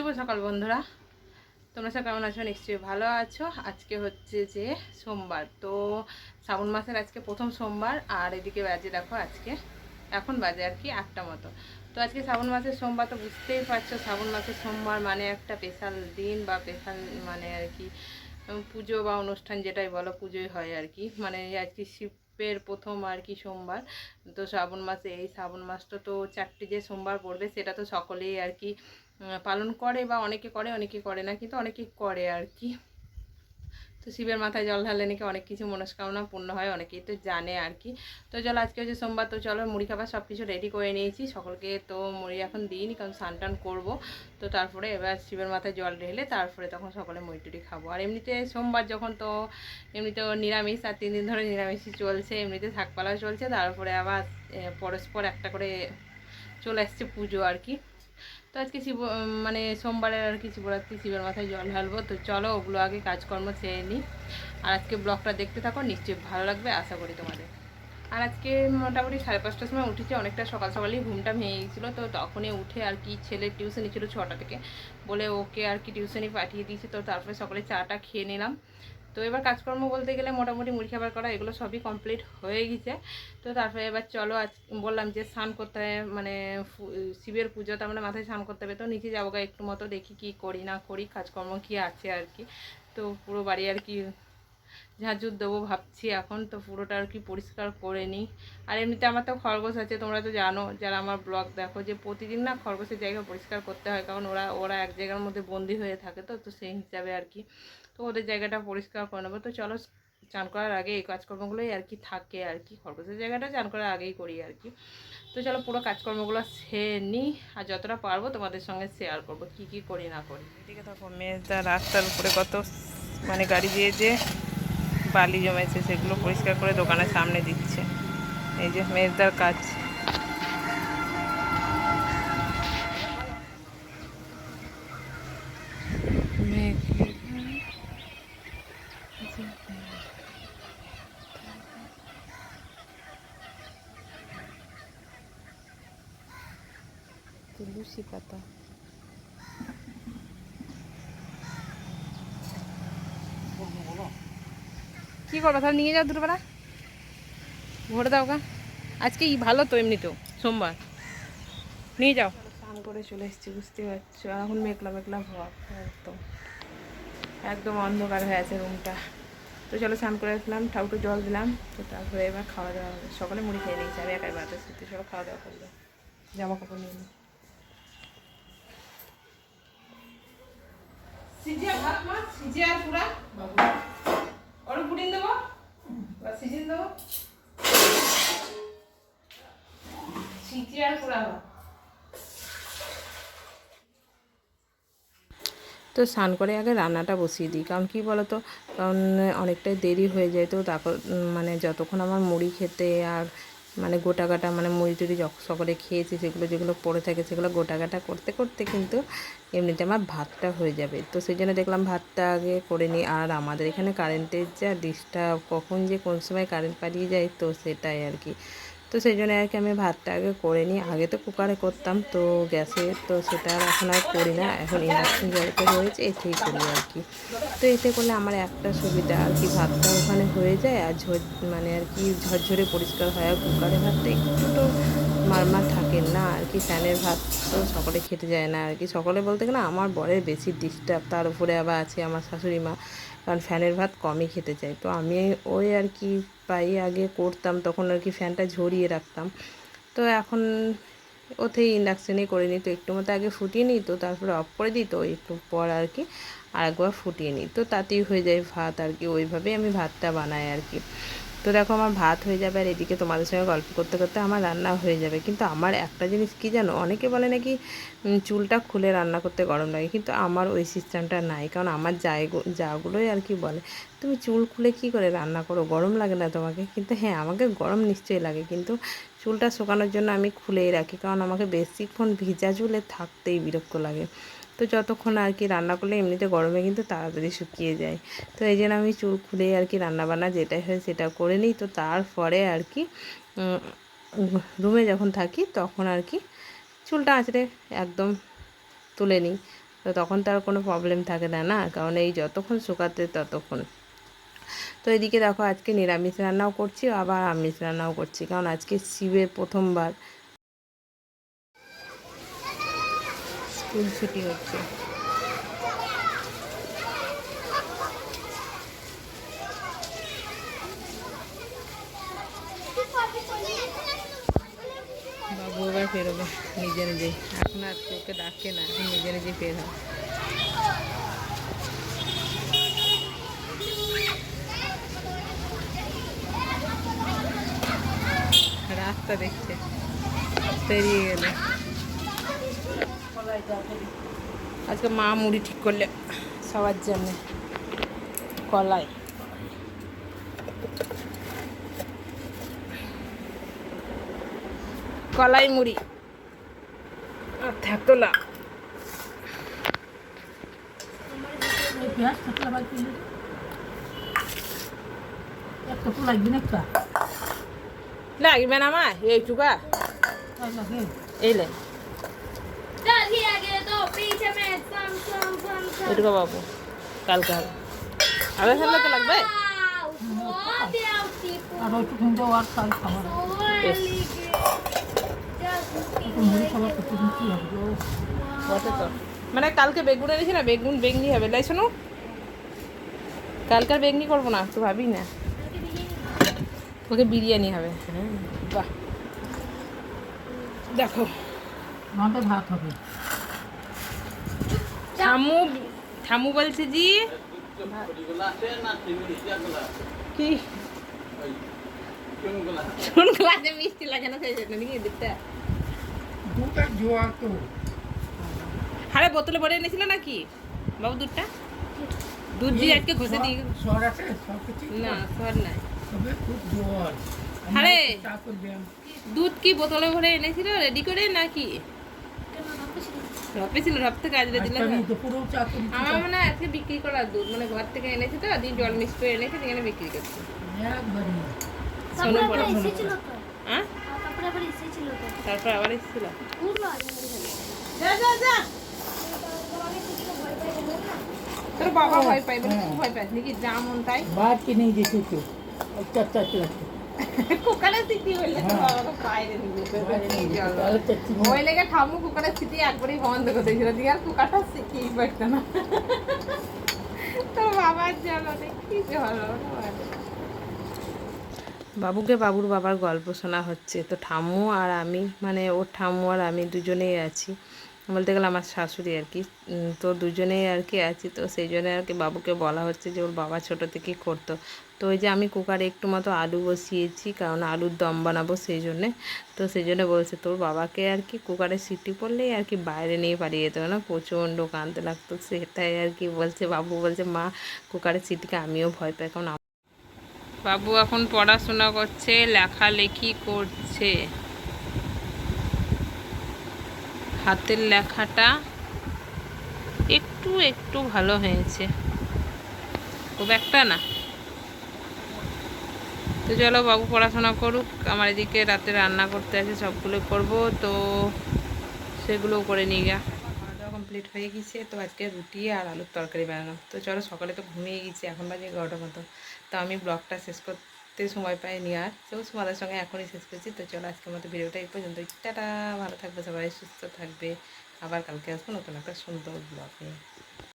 শুভ সকাল বন্ধুরা। তোমরা সব কেমন আছো? নিশ্চয়ই ভালো আছো। আজকে হচ্ছে যে সোমবার। তো শ্রাবণ মাসের আজকে প্রথম সোমবার, আর এদিকে বাজে দেখো আজকে। এখন বাজে আর কি আটটা মতো। তো আজকে শ্রাবণ মাসের সোমবার তো বুঝতেই পারছ। শ্রাবণ মাসের সোমবার মানে একটা স্পেশাল দিন বা স্পেশাল মানে আর কি পুজো বা অনুষ্ঠান যেটাই বলো, পুজোই হয় আর কি। মানে আজকে শিবের প্রথম আর কি সোমবার। তো শ্রাবণ মাসে এই শ্রাবণ মাসটা তো চারটি যে সোমবার পড়বে, সেটা তো সকলেই আর কি পালন করে বা অনেকে করে অনেকে করে না, কিন্তু অনেকে করে আর কি। তো শিবের মাথায় জল ঢালে নাকি অনেক কিছু মনস্কামনা পূর্ণ হয়, অনেকেই তো জানে আর কি। তো চলো, আজকে হচ্ছে সোমবার, তো চলো, মুড়ি খাবার সব কিছু রেডি করে নিয়েছি। সকলকে তো মুড়ি এখন দিইনি, কারণ স্নান টান করব। তো তারপরে এবার শিবের মাথায় জল ঢেলে তারপরে তখন সকলে মুড়ি টুড়ি খাব। আর এমনিতে সোমবার যখন তো এমনিতে নিরামিষ, আর তিন দিন ধরে নিরামিষই চলছে, এমনিতে শাকপালাও চলছে। তারপরে আবার পরস্পর একটা করে চলে আসছে পুজো আর কি। তো আজকে শিব মানে সোমবারের আর কি শিবরাত্রি, শিবের মাথায় জল ঢালবো। তো চলো ওগুলো আগে কাজকর্ম সেরে নিই আর আজকে ব্লগটা দেখতে থাকো, নিশ্চয়ই ভালো লাগবে, আশা করি তোমাদের। আর আজকে মোটামুটি সাড়ে পাঁচটার সময় উঠেছে, অনেকটা সকাল সকালেই ঘুমটা ভেঙে গেছিল। তো তখনই উঠে আর কি ছেলের টিউশনি ছিল ছটা থেকে, বলে ওকে আর কি টিউশনি পাঠিয়ে দিয়েছি। তো তারপরে সকালে চাটা খেয়ে নিলাম। তো এবার কাজকর্ম বলতে গেলে মোটামুটি মুড়ি খাবার করা, এগুলো সবই কমপ্লিট হয়ে গেছে। তো তারপরে এবার চলো আজ, বললাম যে স্নান করতে হবে মানে শিবের পুজো তো আমরা মাথায় স্নান করতে হবে, তো নিচে যাব একটু মতো, দেখি কি করি না করি, কাজকর্ম কি আছে আর কি। তো পুরো বাড়ি আর কি ঝাঁঝুর দেবো ভাবছি এখন, তো পুরোটা আর কি পরিষ্কার করে নিই। আর এমনিতে আমার তো খরগোশ আছে, তোমরা তো জানো, যারা আমার ব্লগ দেখো যে প্রতিদিন না খরগোশের জায়গা পরিষ্কার করতে হয়, কারণ ওরা ওরা এক জায়গার মধ্যে বন্দি হয়ে থাকে তো তো সেই হিসাবে আর কি। তো ওদের জায়গাটা পরিষ্কার করে নেব। তো চলো চান করার আগে এই কাজকর্মগুলোই আর কি থাকে আর কি। খরগোশের জায়গাটা চান করার আগেই করি আর কি। তো চলো পুরো কাজকর্মগুলো সেরে নিই আর যতটা পারব তোমাদের সঙ্গে শেয়ার করব, কি কি করি না করি। এদিকে দেখো মেজদা রাস্তার উপরে কত মানে গাড়ি দিয়ে যে বালি জমেছে, সেগুলো পরিষ্কার করে দোকানের সামনে দিচ্ছে। এই যে মেজদার কাজ। তুলসী পাতা কি করব, তাহলে নিয়ে যাও দুটোবেলা ভরে দাও গা। আজকে ভালো তো এমনিতেও, সোমবার। নিয়ে যাও। স্নান করে চলে এসেছি বুঝতে পারছ। এখন মেঘলা মেঘলা ভাব একদম। একদম অন্ধকার হয়ে আছে রুমটা। তো চলো, স্নান করে আসলাম ঠাকুর জল দিলাম। তো তারপরে এবার খাওয়া দাওয়া হবে। সকালে মুড়ি খেয়ে নিয়েছি, আমি একাই বাতাস তো চলো, খাওয়া দাওয়া করব জামা কাপড় নিয়ে সিজিয়া ভাত মাছ সিজিয়া দেবো? বা দেবো? সিজিয়া পুরা তো স্নান করে আগে রান্নাটা বসিয়ে দিই, কারণ কি বলো তো কারণ অনেকটাই দেরি হয়ে যায় তো, তারপর মানে যতক্ষণ আমার মুড়ি খেতে আর মানে গোটা গাটা মানে মুড়ি টুড়ি সকলে খেয়েছি, সেগুলো যেগুলো পড়ে থাকে সেগুলো গোটা গাটা করতে করতে কিন্তু এমনিতে আমার ভাতটা হয়ে যাবে। তো সেই জন্য দেখলাম ভাতটা আগে করে নিই। আর আমাদের এখানে কারেন্টের যা ডিস্টার্ব কখন যে কোন সময় কারেন্ট পালিয়ে যায় তো সেটাই আর কি। তো সেই জন্য আর কি আমি ভাতটা আগে করে নিই। আগে তো কুকারে করতাম, তো গ্যাসে তো সেটা আর এখন আর করি না। এখন ইন্ডাকশন জলতে রয়েছে এতেই করি আর কি। তো এতে করলে আমার একটা সুবিধা আর কি, ভাতটা ওখানে হয়ে যায় আর ঝোর মানে আর কি ঝরঝরে পরিষ্কার হয়। আর কুকারে ভাতটা একটু তো মারমার থাকে না আর কি, ফ্যানের ভাত তো সকলে খেতে যায় না আর কি। সকলে বলতে গেলে আমার বরের বেশি ডিস্টার্ব তার উপরে আবার আছে আমার শাশুড়ি মা কারণ ফ্যানের ভাত কমই খেতে চাই তো আমি ওই আর কি প্রায় আগে করতাম, তখন আর কি ফ্যানটা ঝরিয়ে রাখতাম। তো এখন ওতেই ইন্ডাকশানে করে নিত একটু মতো আগে ফুটিয়ে নিত তারপরে অফ করে দিত একটু পর আর কি আরেকবার ফুটিয়ে নিত তাতেই হয়ে যায় ভাত আর কি, ওইভাবেই আমি ভাতটা বানাই আর কি। তো দেখো আমার ভাত হয়ে যাবে আর এদিকে তোমাদের সঙ্গে গল্প করতে করতে আমার রান্না হয়ে যাবে। কিন্তু আমার একটা জিনিস কি জানো? অনেকে বলে নাকি চুলটা খুলে রান্না করতে গরম লাগে। কিন্তু আমার ওই সিস্টেমটা নাই। কারণ আমার জায়গা যাগুলোই আর কি বলে, তুমি চুল খুলে কি করে রান্না করো? গরম লাগে না তোমাকে? কিন্তু হ্যাঁ আমাকে গরম নিশ্চয়ই লাগে। কিন্তু চুলটা শুকানোর জন্য আমি খুলেই রাখি। কারণ আমাকে বেশিক্ষণ ভিজা চুলে থাকতেই বিরক্ত লাগে। তো যতক্ষণ আর কি রান্না করলে এমনিতে গরমে কিন্তু তাড়াতাড়ি শুকিয়ে যায়। তো এই জন্য আমি চুল খুলেই আর কি রান্নাবান্না যেটাই হয় সেটা করে নিই। তো তারপরে আর কি রুমে যখন থাকি তখন আর কি চুলটা আঁচড়ে একদম তুলে নিই। তো তখন তার কোনো প্রবলেম থাকে না না? কারণ এই যতক্ষণ শুকাতে ততক্ষণ। তো এদিকে দেখো আজকে নিরামিষ রান্নাও করছি, আবার আমিষ রান্নাও করছি। কারণ আজকে শিবের প্রথমবার। স্কুল ছুটি হচ্ছে। বাবু এবার বেরোবে নিজে নিজে। এখন আর ওকে ডাকে না, এখন নিজে নিজে বের হয়। রাস্তা দেখছে। পেরিয়ে গেল। আজকে মা মুড়ি ঠিক করলে সবার জন্য। কলাই। কলাই মুড়ি। আর তো লাগবে না মা, এইটুকা। তাই ওইটুকু পাবো। কালকে হবে। আগে খেলে তো লাগবে? মানে কালকে বেগুন এনেছি না বেগুন বেগনি হবে। তাই শোনো কালকে বেগনি করব না তো ভাবি না। ওকে বিরিয়ানি হবে। হ্যাঁ, বাহ। দেখো ভাত হবে। ঠামু ঠামু বলছে জি। কি? গ্লাসে মিষ্টি লাগে না সেই নাকি দিতে দুটা জোয়ার তো। আরে বোতলে ভরে এনেছিল নাকি? বাবু দুধটা? দুধ দিয়ে আজকে ঘষে দিয়ে সর আছে না নাই। আরে। দুধ কি বোতলে ভরে এনেছিল? রেডি করে নাকি? ঢপে ছিল ঢপ থেকে আজরে দিলাম আমার মনে হয় আজকে বিক্রি করার দুধ মানে ঘর থেকে এনেছে তো দিয়ে জল মিক্স করে এনেছে সেখানে বিক্রি করছে। শোনো তারপর আবার এসেছিল। তোর বাবা ভয় পাই ভয় পাই নাকি যা মন তাই। বাদ কি নেই যে অত্যাচার কুকারের স্মৃতি হইলে তোর বাইরে নিয়ে যেতে নিয়ে যাওয়া তাহলে চাচ্ছি না। ওই লেগে ঠাম্মু কুকারের স্মৃতি একবারই বন্ধ করে দিয়েছিল। দিয়ে আর কুকারটা শিখেই পারতো না। তোর বাবার জন্য কি হলো বাবুকে বাবুর বাবার গল্প শোনা হচ্ছে। তো ঠাম্মু আর আমি মানে ওর ঠাম্মু আর আমি দুজনেই আছি। বলতে গেলে আমার শাশুড়ি আর কি। তো দুজনেই আর কি আছি। তো সেই জন্য আর কি বাবুকে বলা হচ্ছে যে ওর বাবা ছোটো থেকেই করতো। তো ওই যে আমি কুকারে একটু মতো আলু বসিয়েছি, কারণ আলুর দম বানাবো সেই জন্যে তো সেই জন্য বলছে, তোর বাবাকে আর কি কুকারে সিটি পড়লেই আর কি বাইরে নিয়ে পালিয়ে যেত না? প্রচণ্ড কাঁদতে লাগতো। সেটাই আর কি বলছে, বাবু বলছে, মা কুকারের সিটিকে আমিও ভয় পাই, কারণ বাবু এখন পড়াশোনা করছে, লেখালেখি করছে। হাতের লেখাটা একটু একটু ভালো হয়েছে। খুব একটা না। তো চলো বাবু পড়াশোনা করুক, আমার এদিকে রাতে রান্না করতে আছে, সবগুলো করব, তো সেগুলো করে নিয়ে গা খাওয়া কমপ্লিট হয়ে গেছে, তো আজকে রুটি আর আলুর তরকারি বানানো। তো চলো সকালে তো ঘুমিয়ে গেছি, এখন বাজে এগারোটার মতো। তো আমি ব্লগটা শেষ করতে সময় পাইনি আর, তো তোমাদের সঙ্গে এখনই শেষ করছি। তো চলো আজকের মতো ভিডিওটা এই পর্যন্ত টাটা, ভালো থাকবে সবাই, সুস্থ থাকবে। আবার কালকে আসব নতুন একটা সুন্দর ব্লগ নিয়ে।